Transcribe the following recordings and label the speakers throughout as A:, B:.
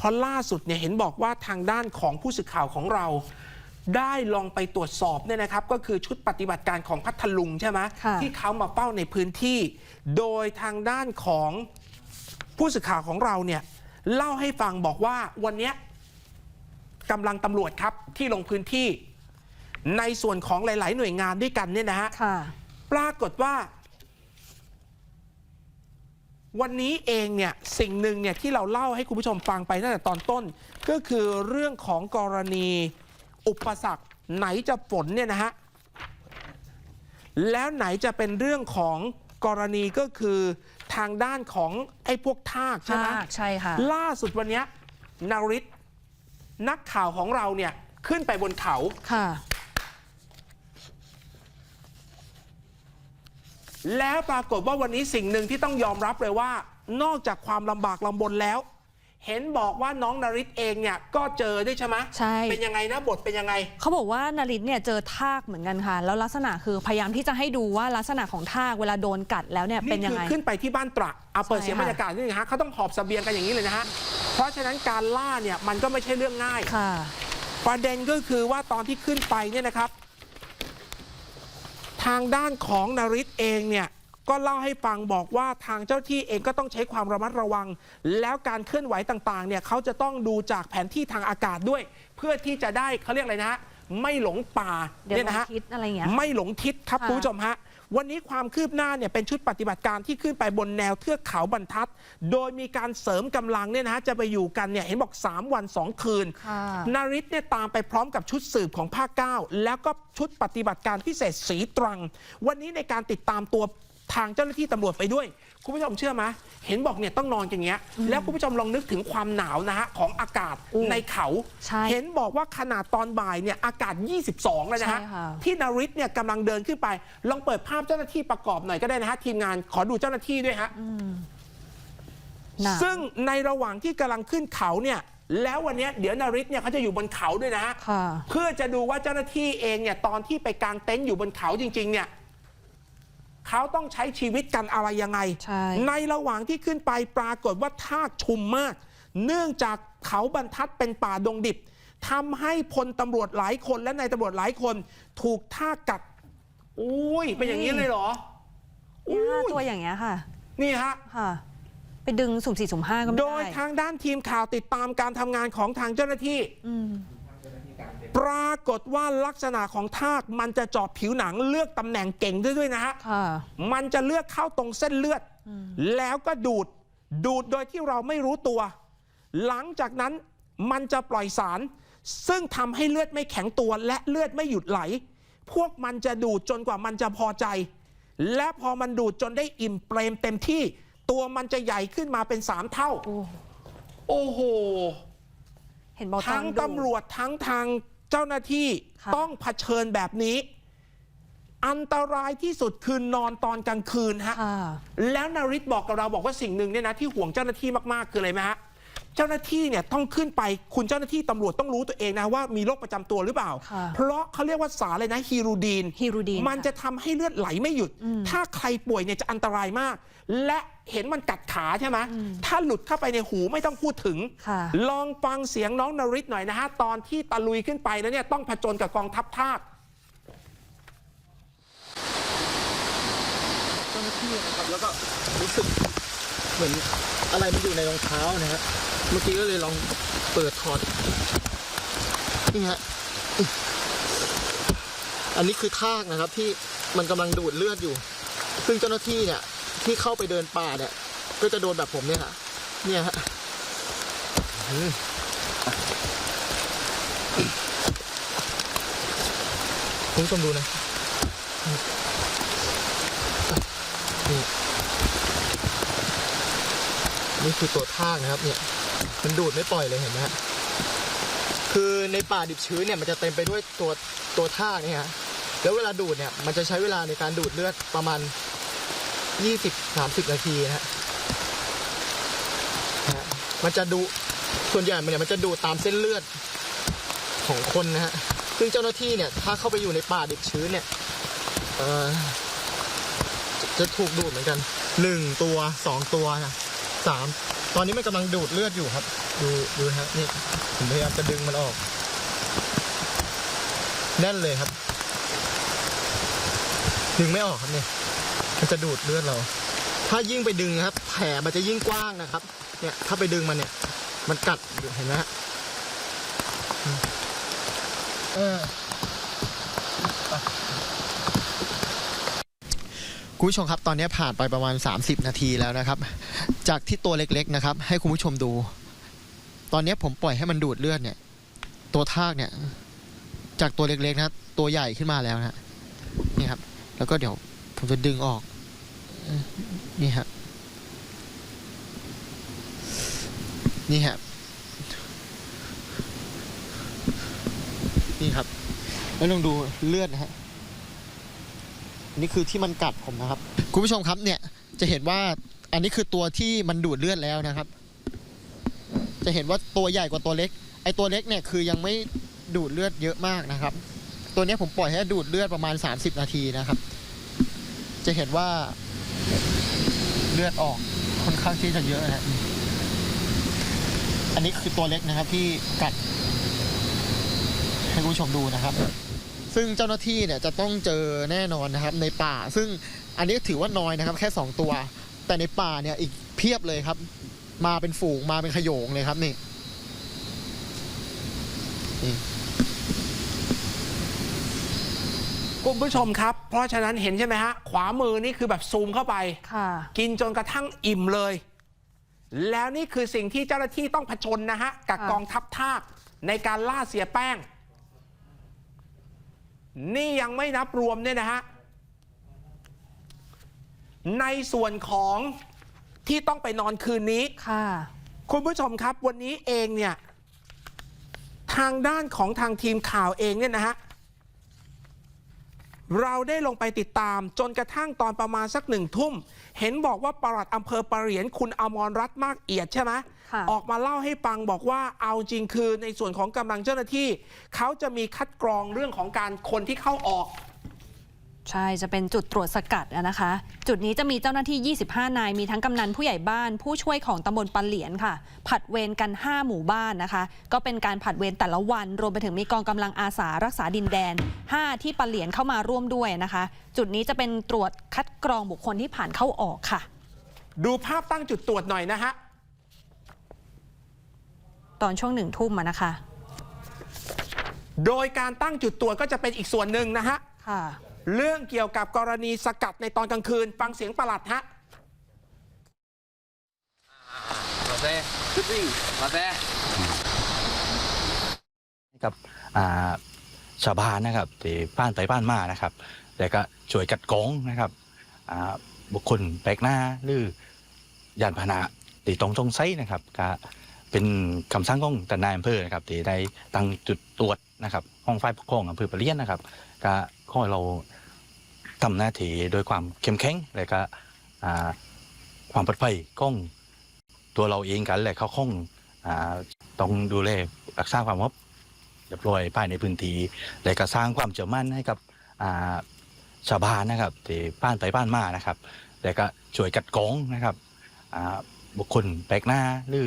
A: เพราะล่าสุดเนี่ยเห็นบอกว่าทางด้านของผู้สื่อข่าวของเรา ได้ลองไปตรวจสอบเนี่ยนะครับ ก็คือชุดปฏิบัติการของพัทลุงใช่ไหม
B: ค่ะ
A: ที่เขามาเฝ้าในพื้นที่ โดยทางด้านของผู้สื่อข่าวของเราเนี่ยเล่าให้ฟังบอกว่าวันเนี้ยกำลังตำรวจครับที่ลงพื้นที่ ในส่วนของหลาย ๆ หน่วยงานด้วยกันเนี่ยนะฮะ
B: ค่ะ
A: ปรากฏว่า วันนี้เองเนี่ยสิ่งหนึ่งเนี่ยที่เราเล่าให้คุณผู้ชมฟังไปตั้งแต่ตอนต้น ก็คือเรื่องของกรณีอุปสรรคไหนจะฝนเนี่ยนะฮะแล้วไหนจะเป็นเรื่องของกรณีก็คือทางด้านของไอ้พวกทากใช่ไหม
B: ทากใช่ค่ะ
A: ล่าสุดวันเนี้ยนาริตนักข่าวของเราเนี่ยขึ้นไปบนเขา
B: ค่ะ
A: แล้วปรากฏว่าวันนี้สิ่งหนึ่งที่ต้องยอมรับเลยว่า นอกจากความลำบากลำบนแล้ว เห็นบอกว่าน้องนาริตเองเนี่ยก็เจอด้วยใช่ไหม
B: ใช่
A: เป็นยังไงนะบทเป็นยังไง
B: เขาบอกว่านาริตเนี่ยเจอทากเหมือนกันค่ะ แล้วลักษณะคือพยายามที่จะให้ดูว่าลักษณะของทากเวลาโดนกัดแล้วเนี่ยเป็น
A: นี่
B: ยัง
A: คือ
B: ไง
A: ขึ้นไปที่บ้านตระเอาเปิด
B: ใช่
A: เสียง
B: ค่ะ
A: บรรยากาศนิดนึงฮะเขาต้องหอบเสบียงกันอย่างนี้เลยนะฮะ เพราะฉะนั้นการล่าเนี่ยมันก็ไม่ใช่เรื่องง่าย
B: ค่ะ
A: ประเด็นก็คือว่าตอนที่ขึ้นไปเนี่ยนะครับ ทางด้านของนาริตเองเนี่ยก็เล่าให้ฟังบอกว่าทางเจ้าที่เองก็ต้องใช้ความระมัดระวัง แล้วการเคลื่อนไหวต่างๆเนี่ยเขาจะต้องดูจากแผนที่ทางอากาศด้วย เพื่อที่จะได้เขาเรียกอะไรนะฮะไม่หลงป่า
B: เดี๋ยว
A: เนี่ยนะฮะ
B: ลองคิดอะไรอย่างเงี้ย
A: ไม่หลงทิศครับ
B: ค่ะ
A: คุณผู้ชมฮะ วันนี้ความคืบหน้าเนี่ยเป็นชุดปฏิบัติการที่ขึ้นไปบนแนวเทือกเขาบรรทัด โดยมีการเสริมกำลังเนี่ยนะฮะจะไปอยู่กันเนี่ยเห็นบอก 3 วัน 2 คืน
B: ค่ะ
A: นาริตเนี่ยตามไปพร้อมกับชุดสืบของภาค 9 แล้วก็ชุดปฏิบัติการพิเศษสีตรัง วันนี้ในการติดตามตัว ทางเจ้าหน้าที่ตำรวจไปด้วย คุณผู้ชมเชื่อไหมเห็นบอกเนี่ยต้องนอนอย่างเงี้ย แล้วคุณผู้ชมลองนึกถึงความหนาวนะฮะของอากาศ
B: อู้
A: ในเขา
B: ใช่
A: เห็นบอกว่าขนาดตอนบ่ายเนี่ยอากาศ 22 แล้วนะฮะ
B: ใช่ค่ะ
A: ที่นาริตเนี่ยกำลังเดินขึ้นไป ลองเปิดภาพเจ้าหน้าที่ประกอบหน่อยก็ได้นะฮะทีมงานขอดูเจ้าหน้าที่ด้วยฮะ
B: หนาว
A: ซึ่งในระหว่างที่กำลังขึ้นเขาเนี่ย แล้ววันเนี้ยเดี๋ยวนาริตเนี่ยเขาจะอยู่บนเขาด้วยนะฮะ
B: ค่ะ
A: เพื่อจะดูว่าเจ้าหน้าที่เองเนี่ยตอนที่ไปกางเต็นท์อยู่บนเขาจริงๆเนี่ย เขาต้องใช้ชีวิตกันอะไรยังไง
B: ใช่
A: ในระหว่างที่ขึ้นไปปรากฏว่าทากชุมมาก เนื่องจากเขาบรรทัดเป็นป่าดงดิบทำให้พลตำรวจหลายคนและนายตำรวจหลายคน ถูกทากกัดอุ้ยเป็นอย่างนี้เลยเหรอ
B: เนี่ยห้า
A: อุ้ย
B: ตัวอย่างเงี้ยค่ะ
A: นี่ฮะ
B: ค่ะ ไปดึงสุ่มสี่สุ่มห้าก็ไม่
A: โด
B: ได้
A: ยทางด้านทีมข่าวติดตามการทำงานของทางเจ้าหน้าที่
B: อืม
A: ปรากฏว่าลักษณะของทากมันจะเจาะผิวหนังเลือกตำแหน่งเก่งด้วยด้วยนะฮะ
B: ค่ะ
A: มันจะเลือกเข้าตรงเส้นเลือด แล้วก็ดูดดูดโดยที่เราไม่รู้ตัว หลังจากนั้นมันจะปล่อยสาร ซึ่งทำให้เลือดไม่แข็งตัวและเลือดไม่หยุดไหล พวกมันจะดูดจนกว่ามันจะพอใจ และพอมันดูดจนได้อิ่มเปรมเต็มที่ ตัวมันจะใหญ่ขึ้นมาเป็นสามเท่า
B: โอ้
A: โอ้โห
B: เห็นบอกตอ
A: ทั้
B: น
A: ง
B: ดู
A: ตำรวจทั้งทาง เจ้าหน้าที่
B: ค่ะ
A: ต้องเผชิญแบบนี้ อันตรายที่สุดคือนอนตอนกลางคืนฮะ
B: ค่ะ
A: แล้วนาริตบอกกับเราบอกว่าสิ่งหนึ่งเนี่ยนะที่ห่วงเจ้าหน้าที่มากๆคืออะไรไหมฮะ เจ้าหน้าที่เนี่ยต้องขึ้นไปคุณเจ้าหน้าที่ตำรวจต้องรู้ตัวเองนะว่ามีโรคประจำตัวหรือเปล่า
B: ค่ะ
A: เพราะเขาเรียกว่าสารเลยนะฮีรูดีน
B: ฮีรูดีน
A: มันจะทำให้เลือดไหลไม่หยุด ถ้าใครป่วยเนี่ยจะอันตรายมาก และเห็นมันกัดขาใช่ไหมถ้าหลุดเข้าไปในหูไม่ต้องพูดถึง
B: ค่ะ
A: ลองฟังเสียงน้องนาริตหน่อยนะฮะ ตอนที่ตะลุยขึ้นไปแล้วเนี่ยต้องผจญกับกองทัพทาก
C: เจ้าหน้าที่นะครับแล้วก็รู้สึก เหมือนอะไรมันอยู่ในรองเท้านะฮะเมื่อกี้ก็เลยลองเปิดถอดนี่ฮะอันนี้คือทากนะครับที่มันกำลังดูดเลือดอยู่ ซึ่งเจ้าหน้าที่เนี่ย ที่เข้าไปเดินป่าเนี่ย ก็จะโดนแบบผมเนี่ยฮะเนี่ยฮะคุณผู้ชมดูนะนี่ นี่คือตัวทากนะครับเนี่ยมันดูดไม่ปล่อยเลยเห็นไหมฮะคือในป่าดิบชื้นเนี่ยมันจะเต็มไปด้วยตัวตัวทากเนี่ยฮะแล้วเวลาดูดเนี่ยมันจะใช้เวลาในการดูดเลือดประมาณ 20-30 นาทีนะฮะนะฮะมันจะดูส่วนใหญ่มันเนี่ยมันจะดูดตามเส้นเลือดของคนนะฮะซึ่งเจ้าหน้าที่เนี่ยถ้าเข้าไปอยู่ในป่าดิบชื้นเนี่ยจะถูกดูดเหมือนกันหนึ่งตัวสองตัวนะ สามตอนนี้มันกำลังดูดเลือดอยู่ครับ ดูดูฮะนี่ผมพยายามจะดึงมันออก แน่นเลยครับ ดึงไม่ออกครับเนี่ยมันจะดูดเลือดเรา ถ้ายิ่งไปดึงนะครับ แผลมันจะยิ่งกว้างนะครับ เนี่ย ถ้าไปดึงมันเนี่ย มันกัดเห็นไหมฮะเออคุณผู้ชมครับ ตอนนี้ผ่านไปประมาณ 30 นาทีแล้วนะครับ จากที่ตัวเล็กๆนะครับ ให้คุณผู้ชมดู ตอนนี้ผมปล่อยให้มันดูดเลือดเนี่ย ตัวทากเนี่ย จากตัวเล็กๆนะตัวใหญ่ขึ้นมาแล้วนะนี่ครับ แล้วก็เดี๋ยวผมจะดึงออก นี่ฮะนี่ฮะนี่ครับ แล้วลองดูเลือดนะฮะนี่คือที่มันกัดผมนะครับ คุณผู้ชมครับเนี่ยจะเห็นว่า อันนี้คือตัวที่มันดูดเลือดแล้วนะครับ จะเห็นว่าตัวใหญ่กว่าตัวเล็ก ไอตัวเล็กเนี่ยคือยังไม่ดูดเลือดเยอะมากนะครับ ตัวนี้ผมปล่อยให้ดูดเลือดประมาณ 30 นาทีนะครับ จะเห็นว่าเลือดออกค่อนข้างที่จะเยอะนะฮะอันนี้คือตัวเล็กนะครับที่กัด ให้คุณผู้ชมดูนะครับ ซึ่งเจ้าหน้าที่เนี่ยจะต้องเจอแน่นอนนะครับในป่า ซึ่งอันนี้ถือว่าน้อยนะครับ แค่ 2 ตัว แต่ในป่าเนี่ยอีกเพียบเลยครับ มาเป็นฝูงมาเป็นขโยงเลยครับนี่
A: คุณผู้ชมครับ เพราะฉะนั้นเห็นใช่ไหมฮะ ขวามือนี่คือแบบซูมเข้าไป
B: ค่ะ
A: กินจนกระทั่งอิ่มเลย แล้วนี่คือสิ่งที่เจ้าหน้าที่ต้องผจญนะฮะ กับ
B: ค่ะ
A: กองทัพทากในการล่าเสียแป้ง นี่ยังไม่นับรวมเนี่ยนะฮะ ในส่วนของที่ต้องไปนอนคืนนี้
B: ค่ะ
A: คุณผู้ชมครับวันนี้เองเนี่ยทางด้านของทางทีมข่าวเองเนี่ยนะฮะเราได้ลงไปติดตามจนกระทั่งตอนประมาณสักหนึ่งทุ่ม เห็นบอกว่าปลัดอำเภอปะเหรียนคุณอมรรัตน์มากเอียดใช่ไหม
B: ค่ะ
A: ออกมาเล่าให้ฟังบอกว่าเอาจริงคือในส่วนของกำลังเจ้าหน้าที่ เขาจะมีคัดกรองเรื่องของการคนที่เข้าออก
B: ใช่จะเป็นจุดตรวจสกัดอะนะคะ จุดนี้จะมีเจ้าหน้าที่ 25 นาย มีทั้งกำนันผู้ใหญ่บ้าน ผู้ช่วยของตำบลปะเหลียนค่ะ ผัดเวรกัน 5 หมู่บ้านนะคะ ก็เป็นการผัดเวรแต่ละวัน รวมไปถึงมีกองกำลังอาสารักษาดินแดน 5 ที่ปะเหลียนเข้ามาร่วมด้วยนะคะ จุดนี้จะเป็นตรวจคัดกรองบุคคลที่ผ่านเข้าออกค่ะ
A: ดูภาพตั้งจุดตรวจหน่อยนะฮะ
B: ตอนช่วงหนึ่งทุ่มอะนะคะ
A: โดยการตั้งจุดตรวจก็จะเป็นอีกส่วนหนึ่งนะฮะ
B: ค่ะ
A: เรื่องเกี่ยวกับกรณีสกัดในตอนกลางคืน ฟังเสียงประหลัดฮะ
D: มาแซ่ชุดวิ่งมาแซ่
E: กับอ่าชาวบ้านนะครับที่บ้านไปบ้านมานะครับแล้วก็ช่วยกัดกรองนะครับอ่าบุคคลแปลกหน้าหรือยานพาหนะตีตรงจงไซนะครับก็เป็นคำสั่งของท่านนายอำเภอนะครับที่ได้ตั้งจุดตรวจนะครับห้องไฟปกครองอำเภอปะเลียนนะครับก็ ขอให้เราทำหน้าที่โดยความเข้มแข็งและก็อ่าความปลอดภัยของตัวเราเองกันและเขาคงอ่าต้องดูแลรักษาความสงบเรียบร้อยภายในพื้นที่และก็สร้างความเชื่อมั่นให้กับอ่าชาวบ้านนะครับที่บ้านไปบ้านมานะครับ และก็ช่วยกัดกรองนะครับอ่าบุคคลแปลกหน้าหรือ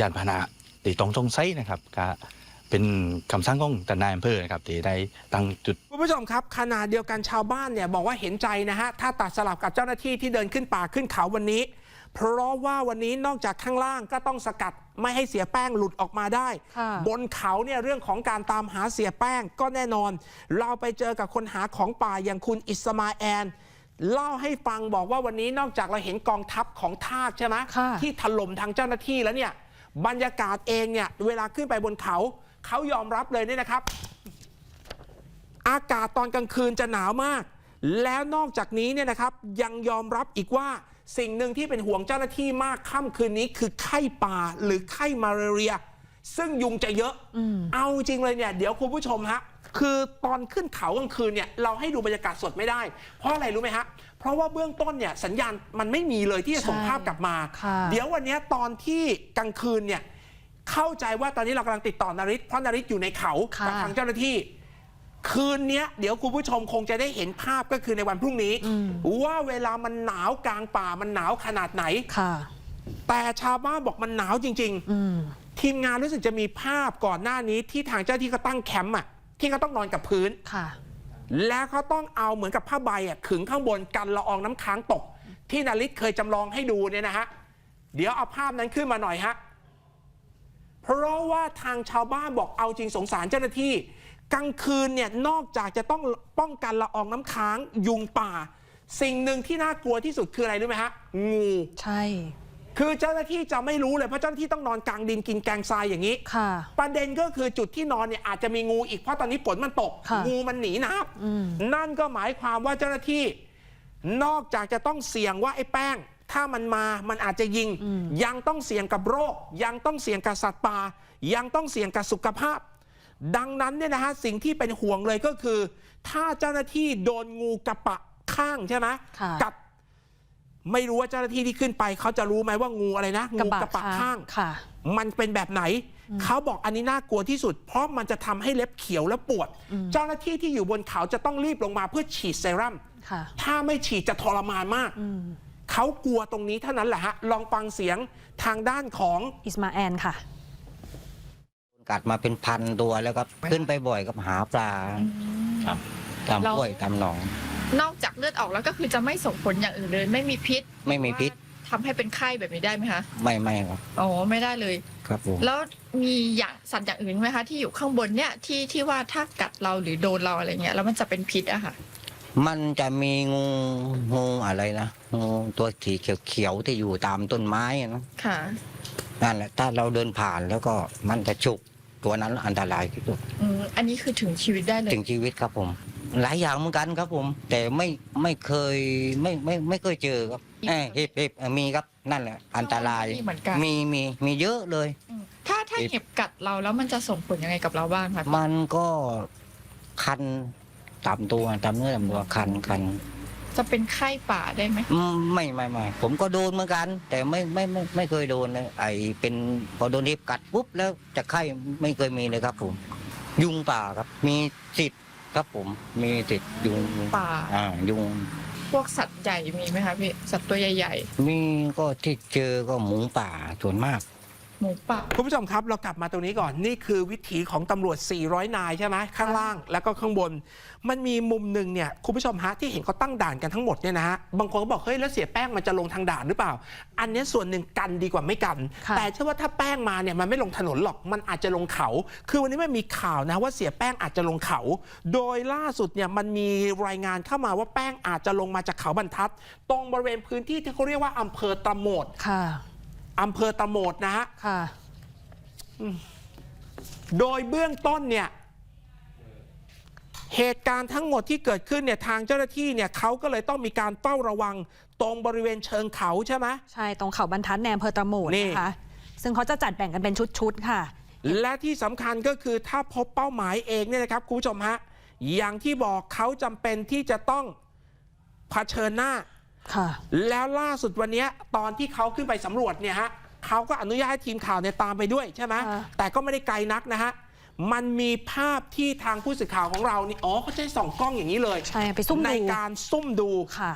E: ยานพาหนะตีตรงจงไซนะครับก็ เป็นคำสั่งของท่านนายอำเภอนะครับที่ได้ตั้งจุด
A: คุณผู้ชมครับขณะเดียวกันชาวบ้านเนี่ยบอกว่าเห็นใจนะฮะถ้าตัดสลับกับเจ้าหน้าที่ที่เดินขึ้นป่าขึ้นเขาวันนี้ เพราะว่าวันนี้นอกจากข้างล่างก็ต้องสกัดไม่ให้เสียแป้งหลุดออกมาได้
B: ค่ะ
A: บนเขาเนี่ยเรื่องของการตามหาเสียแป้งก็แน่นอน เราไปเจอกับคนหาของป่าอย่างคุณอิสมาแอนเล่าให้ฟังบอกว่าวันนี้นอกจากเราเห็นกองทัพของทากใช่ไหม
B: ค่ะ
A: ที่ถล่มทางเจ้าหน้าที่แล้วเนี่ยบรรยากาศเองเนี่ยเวลาขึ้นไปบนเขา เขายอมรับเลยเนี่ยนะครับ อากาศตอนกลางคืนจะหนาวมาก แล้วนอกจากนี้เนี่ยนะครับยังยอมรับอีกว่าสิ่งหนึ่งที่เป็นห่วงเจ้าหน้าที่มากค่ำคืนนี้คือไข้ป่าหรือไข้มาเรีย ซึ่งยุงจะเยอะ เอาจริงเลยเนี่ย เดี๋ยวคุณผู้ชมฮะคือตอนขึ้นเขากลางคืนเนี่ยเราให้ดูบรรยากาศสดไม่ได้ เพราะอะไรรู้ไหมฮะ เพราะว่าเบื้องต้นเนี่ยสัญญาณมันไม่มีเลยที่จะส่ง
B: ใช่
A: ภาพกลับมา
B: ค่ะ
A: เดี๋ยววันเนี้ยตอนที่กลางคืนเนี่ย เข้าใจว่าตอนนี้เรากำลังติดต่อนาริศเพราะนาริศอยู่ในเขา
B: ค่ะ
A: กับทางเจ้าหน้าที่ คืนเนี้ยเดี๋ยวคุณผู้ชมคงจะได้เห็นภาพก็คือในวันพรุ่งนี้ว่าเวลามันหนาวกลางป่ามันหนาวขนาดไหน
B: ค่ะ
A: แต่ชาวบ้านบอกมันหนาวจริง
B: อืม
A: ๆ ทีมงานรู้สึกจะมีภาพก่อนหน้านี้ที่ทางเจ้าหน้าที่เขาตั้งแคมป์อะที่เขาต้องนอนกับพื้น
B: ค่ะ
A: แล้วเขาต้องเอาเหมือนกับผ้าใบอะขึงข้างบนกันละอองน้ำค้างตก ที่นาริศเคยจำลองให้ดูเนี่ยนะฮะ เดี๋ยวเอาภาพนั้นขึ้นมาหน่อยฮะ เพราะว่าทางชาวบ้านบอกเอาจริงสงสารเจ้าหน้าที่ กลางคืนเนี่ยนอกจากจะต้องป้องกันละอองน้ำค้างยุงป่า สิ่งหนึ่งที่น่ากลัวที่สุดคืออะไรรู้ไหมฮะงู
B: ใช่
A: คือเจ้าหน้าที่จะไม่รู้เลยเพราะเจ้าหน้าที่ต้องนอนกลางดินกินแกงทรายอย่างนี้
B: ค่ะ
A: ประเด็นก็คือจุดที่นอนเนี่ยอาจจะมีงูอีกเพราะตอนนี้ฝนมันตก
B: ค่ะ
A: งูมันหนีน้
B: อืมำ
A: นั่นก็หมายความว่าเจ้าหน้าที่ นอกจากจะต้องเสี่ยงว่าไอ้แป้ง ถ้ามันมามันอาจจะยิง ยังต้องเสี่ยงกับโรค ยังต้องเสี่ยงกับสัตว์ป่ายังต้องเสี่ยงกับสุขภาพ ดังนั้นเนี่ยนะฮะสิ่งที่เป็นห่วงเลยก็คือ ถ้าเจ้าหน้าที่โดนงูกระปะข้างใช่ไหม
B: ค่ะ
A: กัดไม่รู้ว่าเจ้าหน้าที่ที่ขึ้นไปเขาจะรู้ไหมว่างูอะไรนะงูกระปะข้าง
B: ค่ะ
A: มันเป็นแบบไหน เขาบอกอันนี้น่ากลัวที่สุด เพราะมันจะทำให้เล็บเขียวและปวด เจ้าหน้าที่ที่อยู่บนเขาจะต้องรีบลงมาเพื่อฉีดเซรั่ม
B: ค่ะ
A: ถ้าไม่ฉีดจะทรมานมาก เขากลัวตรงนี้เท่านั้นแหละฮะ ลองฟังเสียงทางด้านของ
B: อิสมาแอนค่ะ
F: กัดมาเป็นพันตัวแล้วก็ขึ้นไปบ่อยกับหาปลาครับตาม
G: เรา
F: ห้วยตามหนอง
G: นอกจากเลือดออกแล้วก็คือจะไม่ส่งผลอย่างอื่นเลยไม่มีพิษ
F: ไม่มีพิษ
G: ทำให้เป็นไข้แบบนี้ได้ไหมคะ
F: ไม่ไม่ครับ
G: อ๋อไม่ได้เลย
F: ครับผม
G: แล้วมีอย่างสัตว์อย่างอื่นไหมคะที่อยู่ข้างบนเนี่ยที่ที่ว่าถ้ากัดเราหรือโดนเราอะไรเงี้ยแล้วมันจะเป็นพิษอะค่ะ
F: มันจะมีงูงูอะไรนะงูตัวสีเขียวๆที่อยู่ตามต้นไม้อะนะ
G: ค่ะ
F: นั่นแหละถ้าเราเดินผ่านแล้วก็มันจะฉุกตัวนั้นอันตรายที่สุด
G: อืมอันนี้คือถึงชีวิตได้เลย
F: ถึงชีวิตครับผม หลายอย่างเหมือนกันครับผม แต่ไม่ไม่เคยไม่ไม่ไม่เคยเจอครับเอ้ยเห็บเห็บเอ่อมีครับนั่นแหละ อันตราย
G: มีเหมือนกัน
F: มีมีมีเยอะเลย
G: อืมถ้าถ้าเห็บกัดเราแล้วมันจะส่งผลยังไงกับเราบ้างคะ
F: มันก็คัน ตามตัวตามเนื้อตามตัวคันคัน
G: จะเป็นไข้ป่าได้ไหม
F: อืมไม่ไม่ไม่ผมก็โดนเหมือนกัน แต่ไม่ไม่ไม่ไม่เคยโดนเลยไอเป็นพอโดนเห็บกัดปุ๊บแล้วจะไข้ไม่เคยมีเลยครับผม ยุงป่าครับ มีสิทธิ์ครับผม มีสิทธิ์ยุง
G: ป่า
F: อ่า ยุง
G: พวกสัตว์ใหญ่มีไหมคะพี่สัตว์ตัวใหญ่
F: มีก็ที่เจอก็หมูป่าส่วนมาก
G: ๆ หมูป่า
A: คุณผู้ชมครับเรากลับมาตรงนี้ก่อนนี่คือวิถีของตำรวจ 400 นายใช่ไหมข้างล่างแล้วก็ข้างบน มันมีมุมหนึ่งเนี่ยคุณผู้ชมฮะที่เห็นเขาตั้งด่านกันทั้งหมดเนี่ยนะฮะบางคนก็บอกเฮ้ยแล้วเสียแป้งมันจะลงทางด่านหรือเปล่า อันเนี้ยส่วนหนึ่งกันดีกว่าไม่กัน
B: ค่ะ
A: แต่เชื่อว่าถ้าแป้งมาเนี่ยมันไม่ลงถนนหรอกมันอาจจะลงเขา คือวันนี้มันมีข่าวนะว่าเสียแป้งอาจจะลงเขา โดยล่าสุดเนี่ยมันมีรายงานเข้ามาว่าแป้งอาจจะลงมาจากเขาบรรทัด ตรงบริเวณพื้นที่ที่เขาเรียกว่าอำเภอตะโหมด
B: ค่ะ
A: อำเภอตะโหมดนะฮะ
B: ค่ะ
A: โดยเบื้องต้นเนี่ยเหตุการณ์ทั้งหมดที่เกิดขึ้นเนี่ยทางเจ้าหน้าที่เนี่ยเขาก็เลยต้องมีการเฝ้าระวังตรงบริเวณเชิงเขาใช่ไหม
B: ใช่ตรงเขาบรรทัดแนมเพอตะโหมด
A: นี่
B: นะคะ ซึ่งเขาจะจัดแบ่งกันเป็นชุดๆค่ะ
A: และที่สำคัญก็คือถ้าพบเป้าหมายเองเนี่ยนะครับคุณผู้ชมฮะอย่างที่บอกเขาจำเป็นที่จะต้องเผชิญหน้า
B: ค่ะ
A: แล้วล่าสุดวันเนี้ยตอนที่เขาขึ้นไปสำรวจเนี่ยฮะเขาก็อนุญาตให้ทีมข่าวเนี่ยตามไปด้วยใช่ไหม
B: ค่ะ
A: แต่ก็ไม่ได้ไกลนักนะฮะมันมีภาพที่ทางผู้สื่อข่าวของเรานี่อ๋อเขาใช้ส่องกล้องอย่างนี้เลย
B: ใช่ไปซุ่ม
A: ใน
B: ดู
A: การซุ่มดู
B: ค่ะ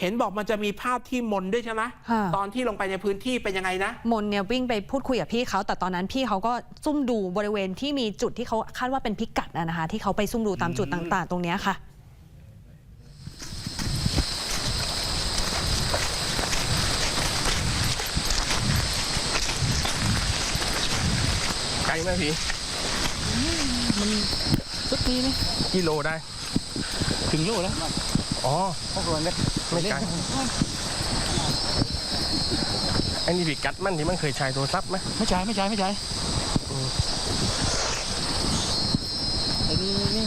A: เห็นบอกมันจะมีภาพที่มนด้วยใช่ไหม
B: ค่ะ
A: ตอนที่ลงไปในพื้นที่เป็นยังไงนะ
B: มนเนี่ยวิ่งไปพูดคุยกับพี่เขาแต่ตอนนั้นพี่เขาก็ซุ่มดูบริเวณที่มีจุดที่เขาคาดว่าเป็นพิกัดอะนะคะที่เขาไปซุ่มดูตามจุดต่าง ๆ ตรงเนี้ยค่ะ
H: ไกลไหมพี่
B: สุดนี้นี่
H: กิโลได้
E: ถึงโลแล้ว
H: อ๋อ
F: พวกเราเนี่ย
H: ไม่ไกลอันนี้พิกัดมันที่มันเคยใช้โทรศัพท์ไหม
E: ไม่ใช่ไม่ใช่ไม่ใช่ไอ้นี่นี่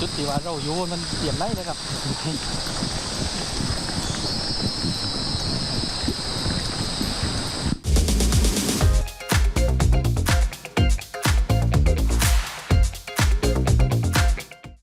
E: จุดที่ว่าเราโยนมันเปลี่ยนไรเลยครับ